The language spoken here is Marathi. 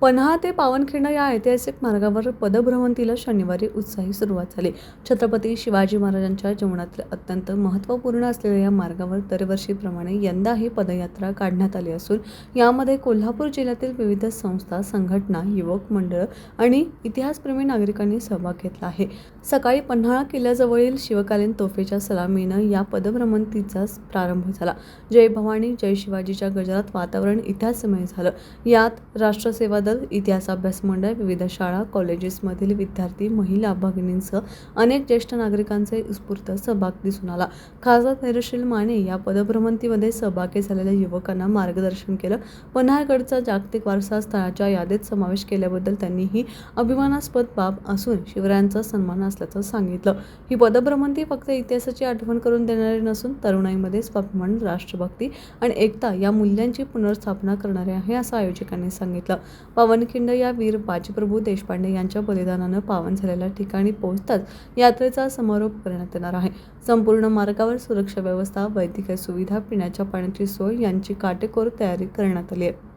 पन्हा ते पावनखिंड या ऐतिहासिक मार्गावर पदभ्रमंतीला शनिवारी उत्साही सुरुवात झाली. छत्रपती शिवाजी महाराजांच्या जीवनातील अत्यंत महत्त्वपूर्ण असलेल्या या मार्गावर दरवर्षीप्रमाणे यंदाही पदयात्रा काढण्यात आली असून यामध्ये कोल्हापूर जिल्ह्यातील विविध संस्था संघटना युवक मंडळ आणि इतिहासप्रेमी नागरिकांनी सहभाग घेतला आहे. सकाळी पन्हाळा किल्ल्याजवळील शिवकालीन तोफेच्या सलामीनं या पदभ्रमंतीचा प्रारंभ झाला. जय भवानी जय शिवाजीच्या गजरात वातावरण इतिहासमय झालं. यात राष्ट्रसेवा दल इतिहास अभ्यास मंडळ विविध शाळा कॉलेजेसमधील विद्यार्थी महिला भगिनींसह अनेक ज्येष्ठ नागरिकांचे उत्स्फूर्त सहभाग दिसून आला. खासदार धैर्यशील माने या पदभ्रमंतीमध्ये सहभागी झालेल्या युवकांना मार्गदर्शन केलं. पन्हाळगडचा जागतिक वारसा स्थळाच्या यादीत समावेश केल्याबद्दल त्यांनी ही अभिमानास्पद बाब असून शिवरायांचा सन्मान असल्याचं सांगितलं. ही पदभ्रमंती फक्त इतिहासाची आठवण करून देणारी नसून तरुणाईमध्ये स्वाभिमान राष्ट्रभक्ती आणि एकता या मूल्यांची पुनर्स्थापना करणारे आहे असं आयोजकांनी सांगितलं. पावनखिंड या वीर बाजीप्रभू देशपांडे यांच्या बलिदानानं पावन झालेल्या ठिकाणी पोहोचताच यात्रेचा समारोप करण्यात येणार आहे. संपूर्ण मार्गावर सुरक्षा व्यवस्था वैद्यकीय सुविधा पिण्याच्या पाण्याची सोय यांची काटेकोर तयारी करण्यात आली आहे.